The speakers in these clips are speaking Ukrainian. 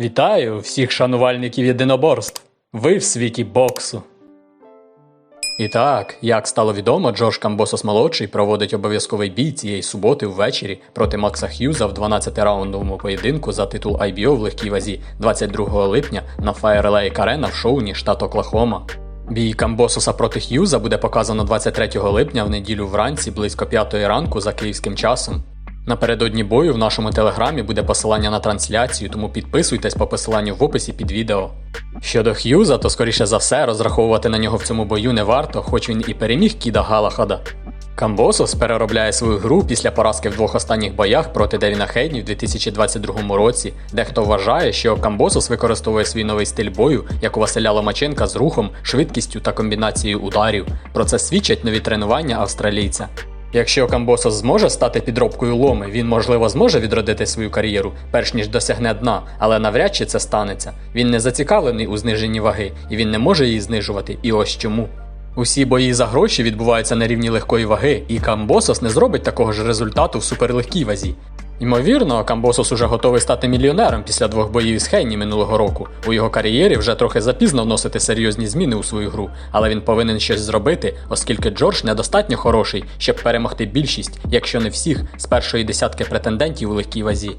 Вітаю всіх шанувальників єдиноборств. Ви в світі боксу. І так, як стало відомо, Джош Камбосос молодший проводить обов'язковий бій цієї суботи ввечері проти Макса Х'юза в 12-раундовому поєдинку за титул IBO в легкій вазі 22 липня на Fire Lake Arena в Шоуні, штат Оклахома. Бій Камбососа проти Х'юза буде показано 23 липня в неділю вранці близько 5 ранку за київським часом. Напередодні бою в нашому телеграмі буде посилання на трансляцію, тому підписуйтесь по посиланню в описі під відео. Щодо Х'юза, то скоріше за все розраховувати на нього в цьому бою не варто, хоч він і переміг Кіда Галахада. Камбосос переробляє свою гру після поразки в двох останніх боях проти Девіна Хейдні в 2022 році. Дехто вважає, що Камбосос використовує свій новий стиль бою, як у Василя Ломаченка з рухом, швидкістю та комбінацією ударів. Про це свідчать нові тренування австралійця. Якщо Камбосос зможе стати підробкою ломи, він можливо зможе відродити свою кар'єру, перш ніж досягне дна, але навряд чи це станеться. Він не зацікавлений у зниженні ваги, і він не може її знижувати. І ось чому. Усі бої за гроші відбуваються на рівні легкої ваги, і Камбосос не зробить такого ж результату в суперлегкій вазі. Ймовірно, Камбосос уже готовий стати мільйонером після двох боїв із Хейні минулого року. У його кар'єрі вже трохи запізно вносити серйозні зміни у свою гру, але він повинен щось зробити, оскільки Джордж недостатньо хороший, щоб перемогти більшість, якщо не всіх, з першої десятки претендентів у легкій вазі.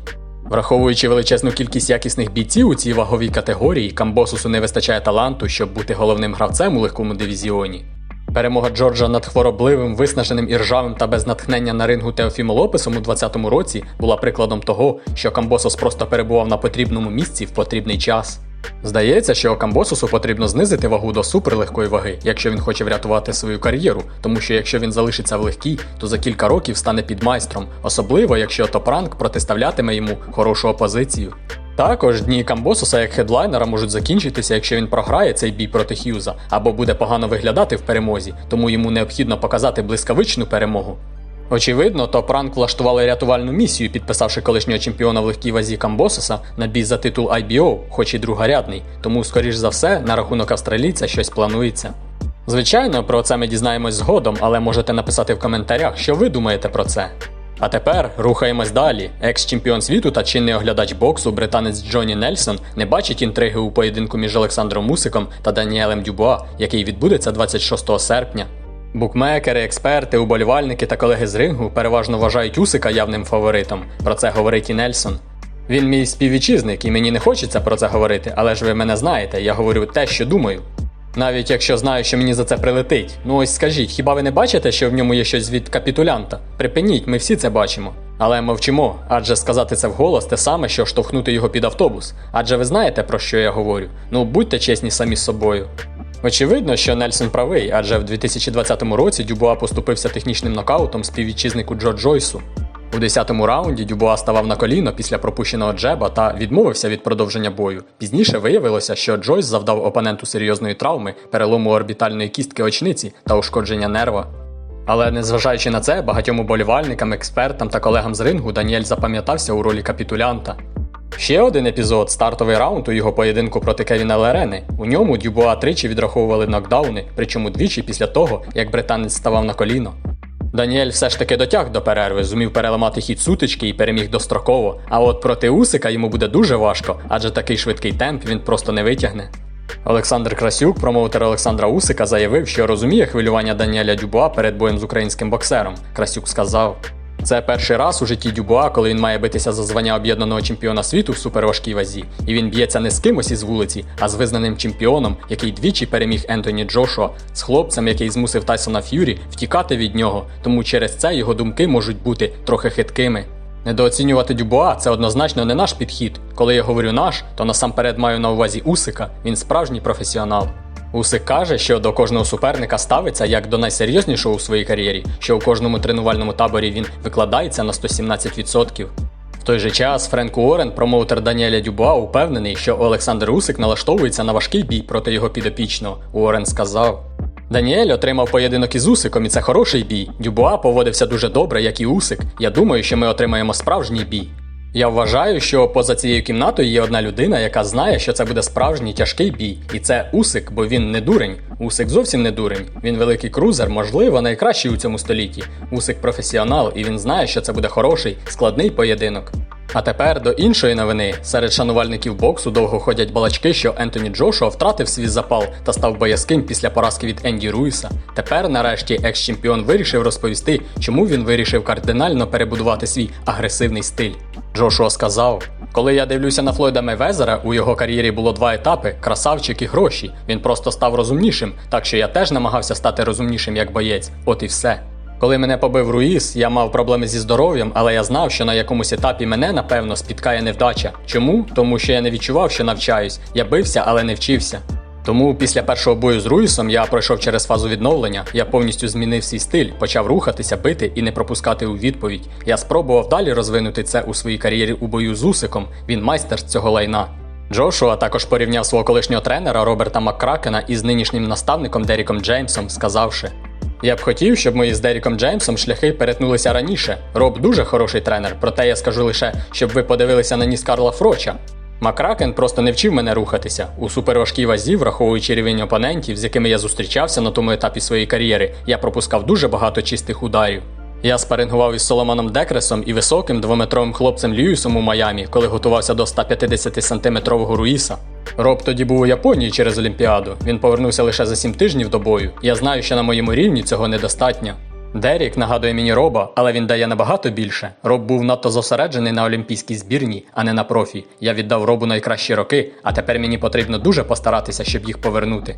Враховуючи величезну кількість якісних бійців у цій ваговій категорії, Камбосусу не вистачає таланту, щоб бути головним гравцем у легкому дивізіоні. Перемога Джорджа над хворобливим, виснаженим і ржавим та без натхнення на рингу Теофімо Лопесом у 2020 році була прикладом того, що Камбосос просто перебував на потрібному місці в потрібний час. Здається, що Камбососу потрібно знизити вагу до суперлегкої ваги, якщо він хоче врятувати свою кар'єру, тому що якщо він залишиться в легкій, то за кілька років стане підмайстром, особливо якщо Топранк протиставлятиме йому хорошу опозицію. Також дні Камбосуса як хедлайнера можуть закінчитися, якщо він програє цей бій проти Х'юза або буде погано виглядати в перемозі, тому йому необхідно показати блискавичну перемогу. Очевидно, топ ранк влаштували рятувальну місію, підписавши колишнього чемпіона в легкій вазі Камбососа на бій за титул IBO, хоч і другорядний, тому, скоріш за все, на рахунок австралійця щось планується. Звичайно, про це ми дізнаємось згодом, але можете написати в коментарях, що ви думаєте про це. А тепер рухаємось далі. Екс-чемпіон світу та чинний оглядач боксу британець Джонні Нельсон не бачить інтриги у поєдинку між Олександром Мусиком та Даніелем Дюбуа, який відбудеться 26 серпня. Букмекери, експерти, уболівальники та колеги з рингу переважно вважають Усика явним фаворитом. Про це говорить і Нельсон. Він мій співвітчизник, і мені не хочеться про це говорити, але ж ви мене знаєте, я говорю те, що думаю. Навіть якщо знаю, що мені за це прилетить. Ну ось скажіть, хіба ви не бачите, що в ньому є щось від капітулянта? Припиніть, ми всі це бачимо. Але мовчимо, адже сказати це вголос те саме, що штовхнути його під автобус. Адже ви знаєте, про що я говорю. Ну будьте чесні самі з собою. Очевидно, що Нельсон правий, адже в 2020 році Дюбуа поступився технічним нокаутом співвітчизнику Джо Джойсу. У 10-му раунді Дюбуа ставав на коліно після пропущеного джеба та відмовився від продовження бою. Пізніше виявилося, що Джойс завдав опоненту серйозної травми, перелому орбітальної кістки очниці та ушкодження нерва. Але незважаючи на це, багатьом уболівальникам, експертам та колегам з рингу Даніель запам'ятався у ролі капітулянта. Ще один епізод стартовий раунд у його поєдинку проти Кевіна Лерени. У ньому Дюбуа тричі відраховували нокдауни, причому двічі після того, як британець ставав на коліно. Даніель все ж таки дотяг до перерви, зумів переламати хід сутички і переміг достроково. А от проти Усика йому буде дуже важко, адже такий швидкий темп він просто не витягне. Олександр Красюк, промоутер Олександра Усика, заявив, що розуміє хвилювання Даніеля Дюбуа перед боєм з українським боксером. Красюк сказав: це перший раз у житті Дюбуа, коли він має битися за звання об'єднаного чемпіона світу в суперважкій вазі, і він б'ється не з кимось із вулиці, а з визнаним чемпіоном, який двічі переміг Ентоні Джошуа, з хлопцем, який змусив Тайсона Ф'юрі втікати від нього, тому через це його думки можуть бути трохи хиткими. Недооцінювати Дюбуа це однозначно не наш підхід. Коли я говорю наш, то насамперед маю на увазі Усика, він справжній професіонал. Усик каже, що до кожного суперника ставиться як до найсерйознішого у своїй кар'єрі, що у кожному тренувальному таборі він викладається на 117%. В той же час Френк Уоррен, промоутер Даніеля Дюбуа, упевнений, що Олександр Усик налаштовується на важкий бій проти його підопічного. Уоррен сказав. Даніель отримав поєдинок із Усиком, і це хороший бій. Дюбуа поводився дуже добре, як і Усик. Я думаю, що ми отримаємо справжній бій. Я вважаю, що поза цією кімнатою є одна людина, яка знає, що це буде справжній тяжкий бій, і це Усик, бо він не дурень. Усик зовсім не дурень. Він великий крузер, можливо, найкращий у цьому столітті. Усик професіонал, і він знає, що це буде хороший, складний поєдинок. А тепер до іншої новини. Серед шанувальників боксу довго ходять балачки, що Ентоні Джошуа втратив свій запал та став боязким після поразки від Енді Руїса. Тепер, нарешті, екс-чемпіон вирішив розповісти, чому він вирішив кардинально перебудувати свій агресивний стиль. Джошуа сказав: Коли я дивлюся на Флойда Мейвезера, у його кар'єрі було два етапи: красавчик і гроші. Він просто став розумнішим, так що я теж намагався стати розумнішим як боєць. От і все. Коли мене побив Руїс, я мав проблеми зі здоров'ям, але я знав, що на якомусь етапі мене, напевно, спіткає невдача. Чому? Тому що я не відчував, що навчаюсь. Я бився, але не вчився. Тому після першого бою з Руїсом я пройшов через фазу відновлення. Я повністю змінив свій стиль, почав рухатися, бити і не пропускати у відповідь. Я спробував далі розвинути це у своїй кар'єрі у бою з Усиком. Він майстер з цього лайна. Джошуа також порівняв свого колишнього тренера Роберта Маккракена із нинішнім наставником Деріком Джеймсом, сказавши: Я б хотів, щоб мої з Деріком Джеймсом шляхи перетнулися раніше. Роб дуже хороший тренер, проте я скажу лише, щоб ви подивилися на ніс Карла Фроча. Макракен просто не вчив мене рухатися. У суперважкій вазі, враховуючи рівень опонентів, з якими я зустрічався на тому етапі своєї кар'єри, я пропускав дуже багато чистих ударів. Я спарингував із Соломоном Декресом і високим двометровим хлопцем Льюісом у Майамі, коли готувався до 150 сантиметрового Руїса. Роб тоді був у Японії через Олімпіаду. Він повернувся лише за 7 тижнів до бою. Я знаю, що на моєму рівні цього недостатньо. Дерік нагадує мені Роба, але він дає набагато більше. Роб був надто зосереджений на олімпійській збірні, а не на профі. Я віддав Робу найкращі роки, а тепер мені потрібно дуже постаратися, щоб їх повернути.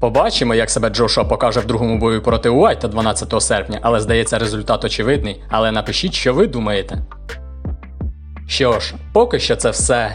Побачимо, як себе Джошуа покаже в другому бою проти Уайта 12 серпня, але здається, результат очевидний. Але напишіть, що ви думаєте. Що ж, поки що це все.